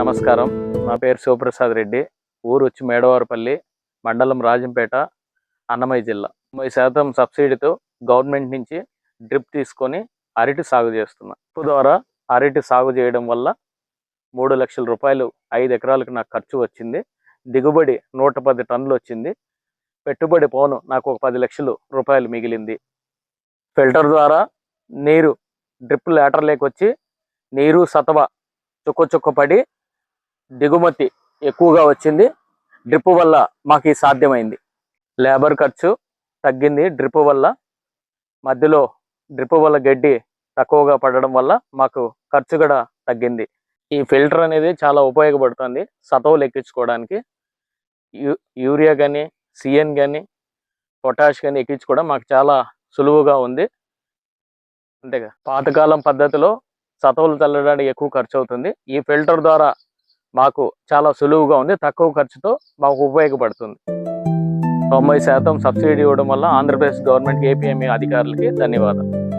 నమస్కారం. నా పేరు శివప్రసాద్ రెడ్డి. ఊరు వచ్చి మేడవారపల్లి మండలం రాజంపేట అన్నమయ్య జిల్లా. తొంభై శాతం సబ్సిడీతో గవర్నమెంట్ నుంచి డ్రిప్ తీసుకొని అరటి సాగు చేస్తున్నా. డ్రిప్ ద్వారా అరటి సాగు చేయడం వల్ల మూడు లక్షల రూపాయలు ఐదు ఎకరాలకు నాకు ఖర్చు వచ్చింది. దిగుబడి నూట పది టన్నులు వచ్చింది. పెట్టుబడి పోను నాకు ఒక పది లక్షలు రూపాయలు మిగిలింది. ఫిల్టర్ ద్వారా నీరు డ్రిప్ లేటర్లోకి వచ్చి నీరు సతవ చుక్క చుక్క పడి దిగుమతి ఎక్కువగా వచ్చింది. డ్రిప్ వల్ల మాకు సాధ్యమైంది. లేబర్ ఖర్చు తగ్గింది. డ్రిప్ వల్ల మధ్యలో డ్రిప్ వల్ల గడ్డి తక్కువగా పడడం వల్ల మాకు ఖర్చు కూడా తగ్గింది. ఈ ఫిల్టర్ అనేది చాలా ఉపయోగపడుతుంది. సతవులు ఎక్కించుకోవడానికి యూరియా కానీ సిఎన్ కానీ పొటాష్ కానీ ఎక్కించుకోవడం మాకు చాలా సులువుగా ఉంది. అంతేగా. పాతకాలం పద్ధతిలో సతవులు చల్లడానికి ఎక్కువ ఖర్చు అవుతుంది. ఈ ఫిల్టర్ ద్వారా మాకు చాలా సులువుగా ఉంది తక్కువ ఖర్చుతో మాకు ఉపయోగపడుతుంది. తొంభై శాతం సబ్సిడీ ఇవ్వడం వల్ల ఆంధ్రప్రదేశ్ గవర్నమెంట్ ఏపీఎంఏ అధికారులకి ధన్యవాదాలు.